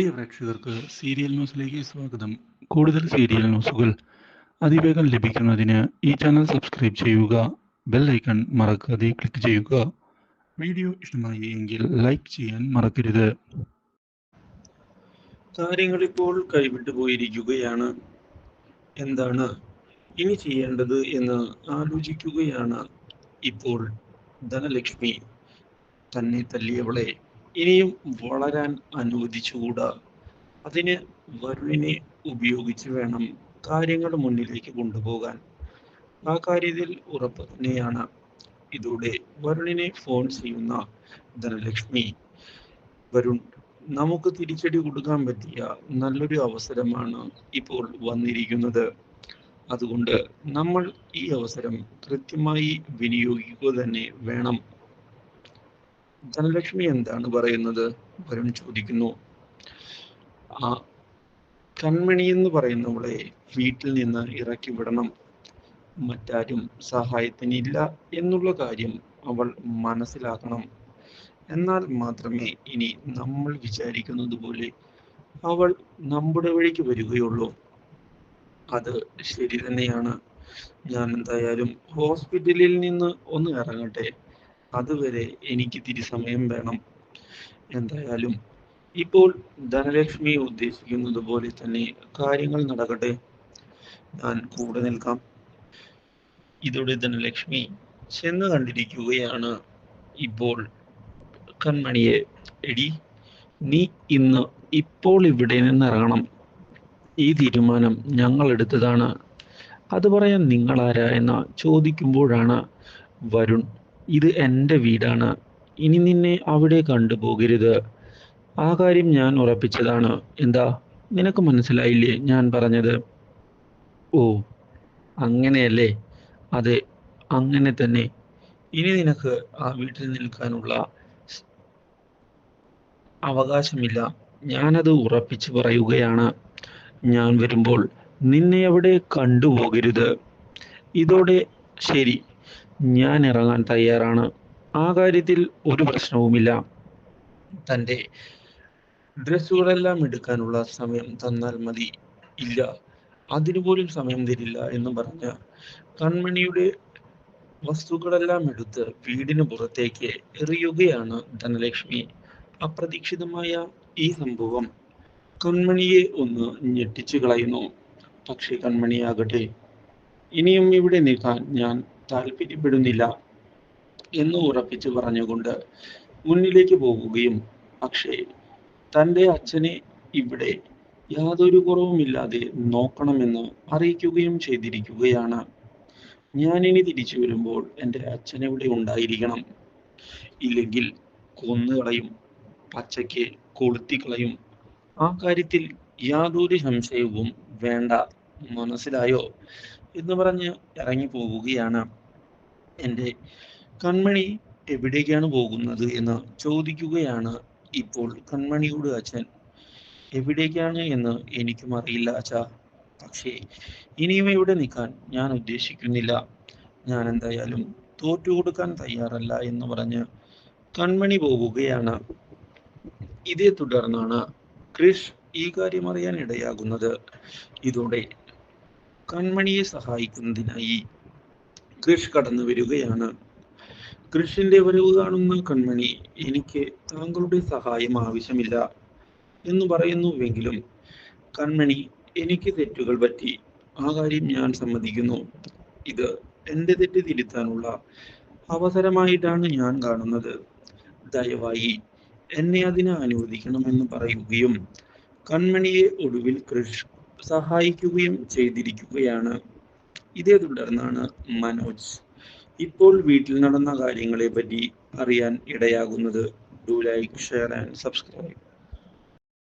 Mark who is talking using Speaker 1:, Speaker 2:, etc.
Speaker 1: പ്രിയ പ്രേക്ഷകർക്ക് സീരിയൽ ന്യൂസിലേക്ക് സ്വാഗതം. കൂടുതൽ സീരിയൽ ന്യൂസുകൾ അതിവേഗം ലഭിക്കുന്നതിന് ഈ ചാനൽ സബ്സ്ക്രൈബ് ചെയ്യുക ബെൽ ഐക്കൺ മറക്കാതെ ക്ലിക്ക് ചെയ്യുക. വീഡിയോ ഇഷ്ടമായി എങ്കിൽ ലൈക്ക് ചെയ്യാൻ മറക്കരുത്.
Speaker 2: കാര്യങ്ങൾ ഇപ്പോൾ കൈവിട്ടു പോയിരിക്കുകയാണ്. എന്താണ് ഇനി ചെയ്യേണ്ടത് എന്ന് ആലോചിക്കുകയാണ് ഇപ്പോൾ ധനലക്ഷ്മി. തന്നെ തല്ലിയവളെ ഇനിയും വളരാൻ അനുവദിച്ചുകൂടാ. അതിന് വരുണിനെ ഉപയോഗിച്ച് വേണം കാര്യങ്ങൾ മുന്നിലേക്ക് കൊണ്ടുപോകാൻ. ആ കാര്യത്തിൽ ഉറപ്പ് തന്നെയാണ്. ഇതോടെ വരുണിനെ ഫോൺ ചെയ്യുന്ന ധനലക്ഷ്മി വരുൺ നമുക്ക് തിരിച്ചടി കൊടുക്കാൻ പറ്റിയ നല്ലൊരു അവസരമാണ് ഇപ്പോൾ വന്നിരിക്കുന്നത്. അതുകൊണ്ട് നമ്മൾ ഈ അവസരം കൃത്യമായി വിനിയോഗിക്കുക തന്നെ വേണം. ധനലക്ഷ്മി എന്താണ് പറയുന്നത്? വരുൺ ചോദിക്കുന്നു. ആ കൺമണി എന്ന് പറയുന്നവളെ വീട്ടിൽ നിന്ന് ഇറക്കി വിടണം. മറ്റാരും സഹായത്തിനില്ല എന്നുള്ള കാര്യം അവൾ മനസ്സിലാക്കണം. എന്നാൽ മാത്രമേ ഇനി നമ്മൾ വിചാരിക്കുന്നത് പോലെ അവൾ നമ്മുടെ വഴിക്ക് വരികയുള്ളൂ. അത് ശരി തന്നെയാണ്. ഞാൻ എന്തായാലും ഹോസ്പിറ്റലിൽ നിന്ന് ഒന്ന് ഇറങ്ങട്ടെ. അതുവരെ എനിക്ക് തിരി സമയം വേണം. എന്തായാലും ഇപ്പോൾ ധനലക്ഷ്മി ഉദ്ദേശിക്കുന്നത് പോലെ തന്നെ കാര്യങ്ങൾ നടക്കട്ടെ. ഞാൻ കൂടെ നിൽക്കാം. ഇതോടെ ധനലക്ഷ്മി ചെന്ന് കണ്ടിരിക്കുകയാണ്. ഇപ്പോൾ കൺമണിയെ എടി നീ ഇന്ന് ഇപ്പോൾ ഇവിടെ നിന്ന് ഇറങ്ങണം ഈ തീരുമാനം ഞങ്ങൾ എടുത്തതാണ്. അത് പറയാൻ ആരാ എന്ന് ചോദിക്കുമ്പോഴാണ് വരുൺ ഇത് എന്റെ വീടാണ്. ഇനി നിന്നെ അവിടെ കണ്ടുപോകരുത്. ആ കാര്യം ഞാൻ ഉറപ്പിച്ചതാണ്. എന്താ? നിനക്ക് മനസ്സിലായില്ലേ ഞാൻ പറഞ്ഞത്? ഓ അങ്ങനെയല്ലേ? അതെ അങ്ങനെ തന്നെ. ഇനി നിനക്ക് ആ വീട്ടിൽ നിൽക്കാനുള്ള അവകാശമില്ല. ഞാനത് ഉറപ്പിച്ചു പറയുകയാണ്. ഞാൻ വരുമ്പോൾ നിന്നെ അവിടെ കണ്ടുപോകരുത്. ഇതോടെ ശരി. ഞാൻ ഇറങ്ങാൻ തയ്യാറാണ്. ആ കാര്യത്തിൽ ഒരു പ്രശ്നവുമില്ല. തന്റെ ഡ്രസ്സുകളെല്ലാം എടുക്കാനുള്ള സമയം തന്നാൽ മതി. ഇല്ല അതിനു പോലും സമയം തരില്ല എന്ന് പറഞ്ഞ കൺമണിയുടെ വസ്തുക്കളെല്ലാം എടുത്ത് വീടിന് പുറത്തേക്ക് എറിയുകയാണ് ധനലക്ഷ്മി. അപ്രതീക്ഷിതമായ ഈ സംഭവം കൺമണിയെ ഒന്ന് ഞെട്ടിച്ചു കളയുന്നു. പക്ഷേ കൺമണിയാകട്ടെ ഇനിയും ഇവിടെ നിൽക്കാൻ ഞാൻ താല്പര്യപ്പെടുന്നില്ല എന്ന് ഉറപ്പിച്ചു പറഞ്ഞുകൊണ്ട് മുന്നിലേക്ക് പോകുകയും പക്ഷേ തന്റെ അച്ഛനെ ഇവിടെ യാതൊരു കുറവുമില്ലാതെ നോക്കണമെന്ന് അറിയിക്കുകയും ചെയ്തിരിക്കുകയാണ്. ഞാനിനി തിരിച്ചു വരുമ്പോൾ എന്റെ അച്ഛൻ ഇവിടെ ഉണ്ടായിരിക്കണം? ഇല്ലെങ്കിൽ കൊന്നുകളയും പച്ചയ്ക്ക് കൊളുത്തിക്കളയും. ആ കാര്യത്തിൽ യാതൊരു സംശയവും വേണ്ട. മനസ്സിലായോ? എന്ന് പറഞ്ഞ് ഇറങ്ങി പോവുകയാണ് എന്റെ കൺമണി എവിടേക്കാണ് പോകുന്നത് എന്ന് ചോദിക്കുകയാണ് ഇപ്പോൾ കൺമണിയോട് അച്ഛൻ. എവിടേക്കാണ് എന്ന് എനിക്കും അറിയില്ല അച്ഛാ. പക്ഷേ ഇനിയും ഇവിടെ നിൽക്കാൻ ഞാൻ ഉദ്ദേശിക്കുന്നില്ല. ഞാൻ എന്തായാലും തോറ്റു കൊടുക്കാൻ തയ്യാറല്ല എന്ന് പറഞ്ഞ് കൺമണി പോവുകയാണ്. ഇതേ തുടർന്നാണ് ക്രിഷ് ഈ കാര്യം അറിയാൻ ഇടയാകുന്നത്. ഇതോടെ കൺമണിയെ സഹായിക്കുന്നതിനായി ക്രിഷ് കടന്നു വരികയാണ്. കൃഷിന്റെ വരവ് കാണുന്ന കൺമണി എനിക്ക് താങ്കളുടെ സഹായം ആവശ്യമില്ല എന്ന് പറയുന്നുവെങ്കിലും കൺമണി എനിക്ക് തെറ്റുകൾ പറ്റി. ആ കാര്യം ഞാൻ സമ്മതിക്കുന്നു. ഇത് എന്റെ തെറ്റ് തിരുത്താനുള്ള അവസരമായിട്ടാണ് ഞാൻ കാണുന്നത്. ദയവായി എന്നെ അതിന് അനുവദിക്കണമെന്ന് പറയുകയും കൺമണിയെ ഒടുവിൽ കൃഷ് സഹായിക്കുകയും ചെയ്തിരിക്കുകയാണ്. ഇതേ തുടർന്നാണ് മനോജ്. ഇപ്പോൾ വീട്ടിൽ നടന്ന കാര്യങ്ങളെ പറ്റി അറിയാൻ ഇടയാകുന്നത്. Do like share and subscribe